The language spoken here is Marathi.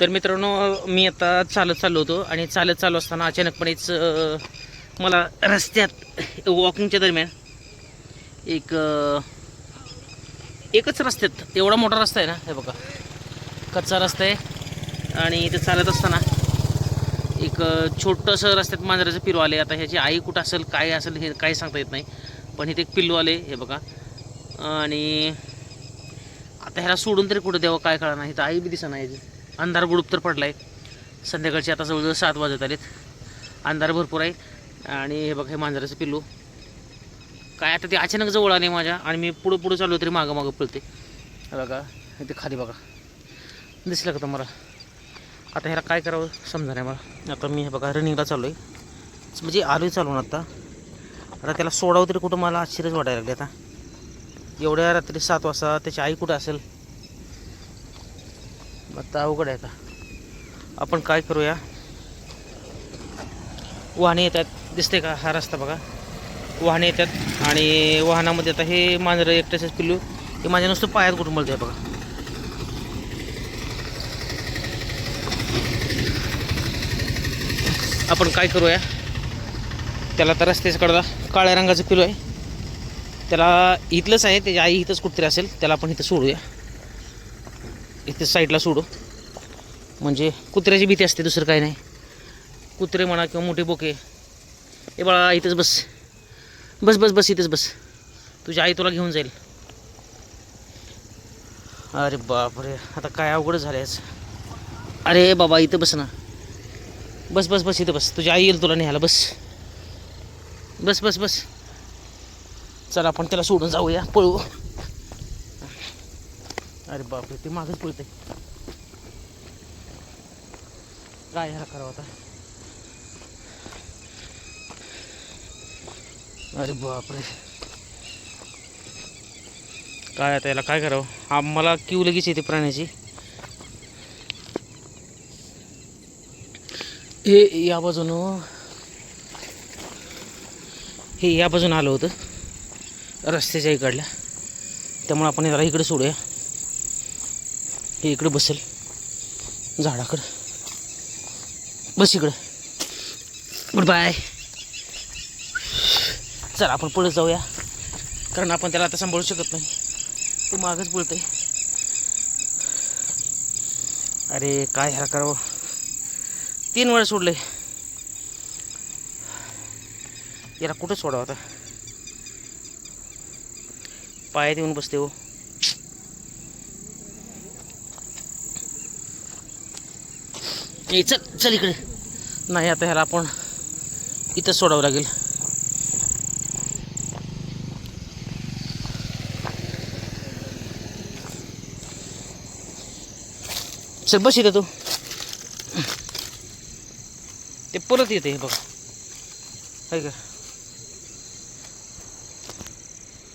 तर मित्रांनो मी आता चालत चाललो होतो आणि चालत चालू असताना अचानकपणेच मला रस्त्यात वॉकिंगच्या दरम्यान एक एकच रस्त्यात एवढा मोठा रस्ता आहे ना हे बघा. कच्चा रस्ता आहे आणि इथं चालत असताना एक छोटंसं रस्त्यात मांजराचं पिल्लू आले आता ह्याची आई कुठं असेल काय असेल हे काही सांगता येत नाही. पण इथे एक पिल्लू आले हे बघा. आणि आता ह्याला सोडून तरी कुठं द्यावं काय कळणार नाही. तर आई बी दिसा नाही. अंधार गुडूप तर पडला आहे संध्याकाळचे आता जवळजवळ सात वाजत आलेत. अंधार भरपूर आहे. आणि हे बघा हे मांजराचं पिल्लू. काय आता ते अचानक जवळ आले माझ्या आणि मी पुढं पुढं चालू तरी मागं मागं पळते बघा इथे खाली बघा. दिसलं का तुम्हाला? आता ह्याला काय करावं? समजा नाही मला. आता मी हे बघा रनिंगला चालू आहे म्हणजे आलोय चालून आता. आता त्याला सोडावं तरी कुठं मला आश्चर्यच वाटायला लागले आता. एवढ्या रात्री सात वाजता त्याची आई कुठं असेल? आता अवघड आहे आता. आपण काय करूया? वाहने येतात. दिसते का हा रस्ता बघा. वाहने येतात आणि वाहनामध्ये आता हे मांजरं एकट्याच पिल्लू. हे माझ्या नुसतं पायात कुठून आहे बघा. आपण काय करूया? त्याला तर रस्त्याच्या कडला काळ्या रंगाचं पिलू आहे. त्याला इथलंच आहे. त्याची आई इथंच कुठतरी असेल. त्याला आपण इथं सोडूया. इथे साईडला सोडू. म्हणजे कुत्र्याची भीती असते दुसरं काही नाही. कुत्रे म्हणा किंवा मोठे बोके. हे बाळा इथंच बस. बस बस बस इथंच बस. तुझी आई तुला घेऊन जाईल. अरे बापरे आता काय अवघड झालं याचं अरे बाबा इथं बस ना. बस बस बस इथं बस. तुझी आई येईल तुला न्यायला बस. बस बस बस. चला आपण त्याला सोडून जाऊया पळू. अरे बापरे ते मागच पळते काय ह्याला करावं आता? अरे बापरे. काय आता याला काय करावं? हा मला क्यू लगेच येते प्राण्याची. हे या बाजूनं. हे या बाजूनं आलं होतं. रस्त्याच्या इकडल्या. त्यामुळे आपण याला इकडे सोडूया. हे इकडे बसेल. झाडाकडं. बस इकडं. गुड बाय चला आपण पुढे जाऊया. कारण आपण त्याला आता सांभाळू शकत नाही. तू मागच बोलतोय. अरे काय ह्याला करावं? तीन वेळा सोडले याला कुठं सोडावं आता? पायात येऊन बसते हो. ए चल चल इकडे. नाही आता ह्याला आपण इथं सोडावं लागेल. चल बस इथं तू. ते परत येते हे बघा. आहे का?